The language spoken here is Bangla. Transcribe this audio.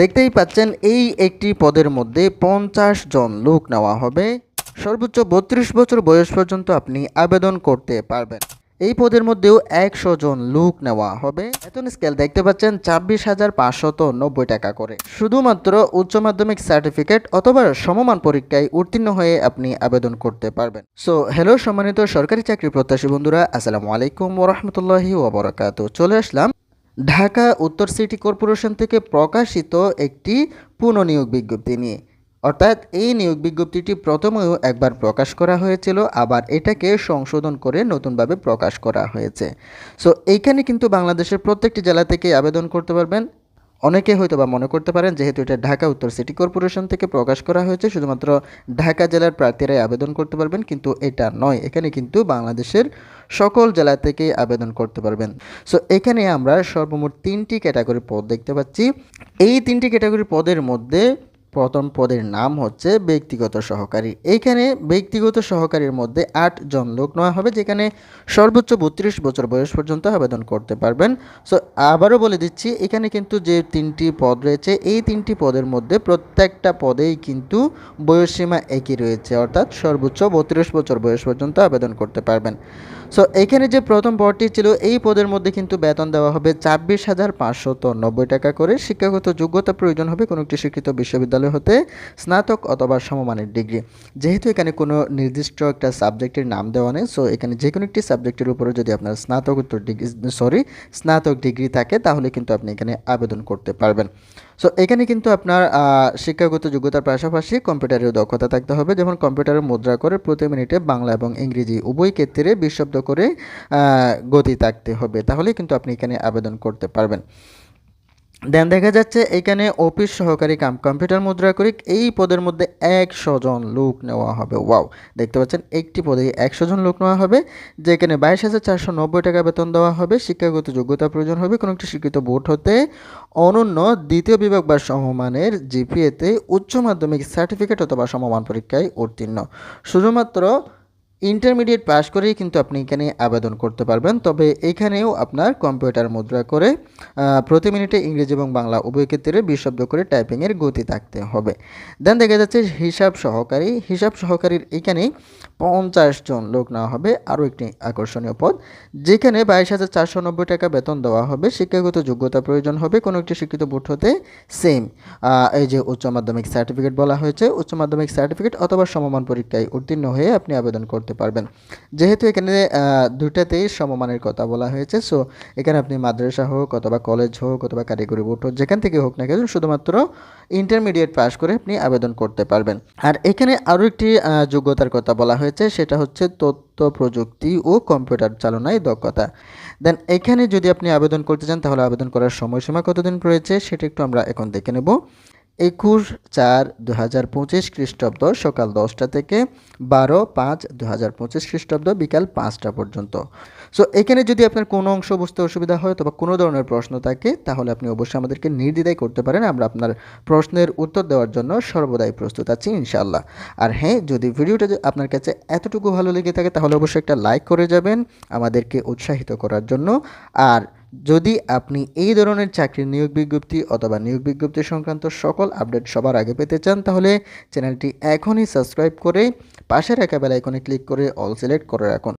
দেখতেই পাচ্ছেন এই একটি পদের মধ্যে পঞ্চাশ জন লোক নেওয়া হবে। সর্বোচ্চ বত্রিশ বছর বয়স পর্যন্ত আপনি আবেদন করতে পারবেন। এই পদের মধ্যেও একশো জন লোক নেওয়া হবে। বেতন স্কেল দেখতে পাচ্ছেন ছাব্বিশ হাজার পাঁচশত নব্বই টাকা করে। শুধুমাত্র উচ্চ মাধ্যমিক সার্টিফিকেট অথবা সমমান পরীক্ষায় উত্তীর্ণ হয়ে আপনি আবেদন করতে পারবেন। সো হ্যালো সম্মানিত সরকারি চাকরি প্রত্যাশী বন্ধুরা, আসসালামু আলাইকুম ওরহমতুল্লাহি ওবরাকাত চলে আসলাম ঢাকা উত্তর সিটি কর্পোরেশন থেকে প্রকাশিত একটি পুনঃনিয়োগ বিজ্ঞপ্তি নিয়ে। অর্থাৎ এই নিয়োগ বিজ্ঞপ্তিটি প্রথমেও একবার প্রকাশ করা হয়েছিল, আবার এটাকে সংশোধন করে নতুনভাবে প্রকাশ করা হয়েছে। সো এইখানে কিন্তু বাংলাদেশের প্রত্যেকটি জেলা থেকে আবেদন করতে পারবেন। অনেকে হয়তো বা মনে করতে পারেন, যেহেতু এটা ঢাকা উত্তর সিটি কর্পোরেশন থেকে প্রকাশ করা হয়েছে, শুধুমাত্র ঢাকা জেলার প্রার্থীরাই আবেদন করতে পারবেন, কিন্তু এটা নয়। এখানে কিন্তু বাংলাদেশের সকল জেলা থেকেই আবেদন করতে পারবেন। সো এখানে আমরা সর্বমোট তিনটি ক্যাটাগরি পদ দেখতে পাচ্ছি। এই তিনটি ক্যাটাগরি পদের মধ্যে প্রথম পদের নাম হচ্ছে ব্যক্তিগত সহকারী। এইখানে ব্যক্তিগত সহকারীর মধ্যে আট জন লোক নেওয়া হবে, যেখানে সর্বোচ্চ বত্রিশ বছর বয়স পর্যন্ত আবেদন করতে পারবেন। সো আবারও বলে দিচ্ছি, এখানে কিন্তু যে তিনটি পদ রয়েছে, এই তিনটি পদের মধ্যে প্রত্যেকটা পদেই কিন্তু বয়সসীমা একই রয়েছে, অর্থাৎ সর্বোচ্চ বত্রিশ বছর বয়স পর্যন্ত আবেদন করতে পারবেন। সো এখানে যে প্রথম পদটি ছিল, এই পদের মধ্যে কিন্তু বেতন দেওয়া হবে ছাব্বিশ হাজার পাঁচশত নব্বই টাকা করে। শিক্ষাগত যোগ্যতা প্রয়োজন হবে কোনো একটি শিক্ষিত বিশ্ববিদ্যালয় হতে স্নাতক অথবা সমমানের ডিগ্রি। যেহেতু এখানে কোনো নির্দিষ্ট একটা সাবজেক্টের নাম দেওয়া নেই সো এখানে যে কোনো একটি সাবজেক্টের উপরে যদি আপনার স্নাতকোত্তর ডিগ্রি সরি স্নাতক ডিগ্রি থাকে, তাহলে কিন্তু আপনি এখানে আবেদন করতে পারবেন। সো এখানে কিন্তু আপনার শিক্ষাগত যোগ্যতার পাশাপাশি কম্পিউটারের দক্ষতা থাকতে হবে। যেমন কম্পিউটারে মুদ্রা করে প্রতি মিনিটে বাংলা এবং ইংরেজি উভয় ক্ষেত্রে বিশব্দ করে গতি থাকতে হবে। তাহলে কিন্তু আপনি এখানে আবেদন করতে পারবেন। দেন দেখা যাচ্ছে এখানে অফিস সহকারী কাম কম্পিউটার মুদ্রা করিক এই পদের মধ্যে একশো জন লোক নেওয়া হবে। ওয়াও দেখতে পাচ্ছেন, একটি পদে একশো জন লোক নেওয়া হবে, যেখানে বাইশ হাজার চারশো নব্বই টাকা বেতন দেওয়া হবে, শিক্ষাগত যোগ্যতা প্রয়োজন হবে, কোনো একটি শিক্ষিত বোর্ড হতে। অনন্য দ্বিতীয় বিভাগ বা সমমানের জিপিএতে উচ্চ মাধ্যমিক সার্টিফিকেট অথবা সমমান পরীক্ষায় উত্তীর্ণ। শুধুমাত্র ইন্টারমিডিয়েট পাস করেই কিন্তু আপনি এখানে আবেদন করতে পারবেন। তবে এখানেও আপনার কম্পিউটার মুদ্রা করে প্রতি মিনিটে ইংরেজি এবং বাংলা উভয় ক্ষেত্রে বিশ শব্দ করে টাইপিংয়ের গতি থাকতে হবে। দেন দেখা যাচ্ছে হিসাব সহকারী, হিসাব সহকারীর এখানে পঞ্চাশ জন লোক নেওয়া হবে। আরও একটি আকর্ষণীয় পদ, যেখানে বাইশ হাজার চারশো নব্বই টাকা বেতন দেওয়া হবে। শিক্ষাগত যোগ্যতা প্রয়োজন হবে। কোনো একটি শিক্ষিত বোর্ড হতে সেম এই যে উচ্চ মাধ্যমিক সার্টিফিকেট বলা হয়েছে। উচ্চ মাধ্যমিক সার্টিফিকেট অথবা সমমান পরীক্ষায় উত্তীর্ণ হয়ে আপনি আবেদন করতে পারবেন। যেহেতু এখানে দুইটাতেই সমমানের কথা বলা হয়েছে সো এখানে আপনি মাদ্রাসা হোক অথবা কলেজ হোক অথবা কারিগরি বোর্ড হোক, যেখান থেকে হোক না কেন, শুধুমাত্র ইন্টারমিডিয়েট পাস করে আপনি আবেদন করতে পারবেন। আর এখানে আরও একটি যোগ্যতার কথা বলা হয়েছে, সেটা হচ্ছে তথ্য, প্রযুক্তি ও কম্পিউটার চালনায় দক্ষতা। দেন এখানে যদি আপনি আবেদন করতে চান, তাহলে আবেদন করার সময়সীমা কতদিন রয়েছে, সেটা একটু আমরা এখন দেখে নেব। একুশ চার দু হাজার পঁচিশ খ্রিস্টাব্দ সকাল দশটা থেকে বারো পাঁচ দু হাজার পঁচিশ খ্রিস্টাব্দ বিকাল পাঁচটা পর্যন্ত। সো এখানে যদি আপনার কোনো অংশ বুঝতে অসুবিধা হয় অথবা কোনো ধরনের প্রশ্ন থাকে, তাহলে আপনি অবশ্যই আমাদেরকে নির্দ্বিধায় করতে পারেন। আমরা আপনার প্রশ্নের উত্তর দেওয়ার জন্য সর্বদাই প্রস্তুত আছি ইনশাল্লাহ আর হ্যাঁ যদি ভিডিওটা আপনার কাছে এতটুকু ভালো লেগে থাকে, তাহলে অবশ্যই একটা লাইক করে যাবেন, আমাদেরকে উৎসাহিত করার জন্য। আর যদি আপনি এই ধরনের চাকরির নিয়োগ বিজ্ঞপ্তি অথবা নিয়োগ বিজ্ঞপ্তি সংক্রান্ত সকল আপডেট সবার আগে পেতে চান, তাহলে চ্যানেলটি এখনই সাবস্ক্রাইব করে পাশের রাখা বেল ক্লিক করে অল সিলেক্ট করে রাখুন।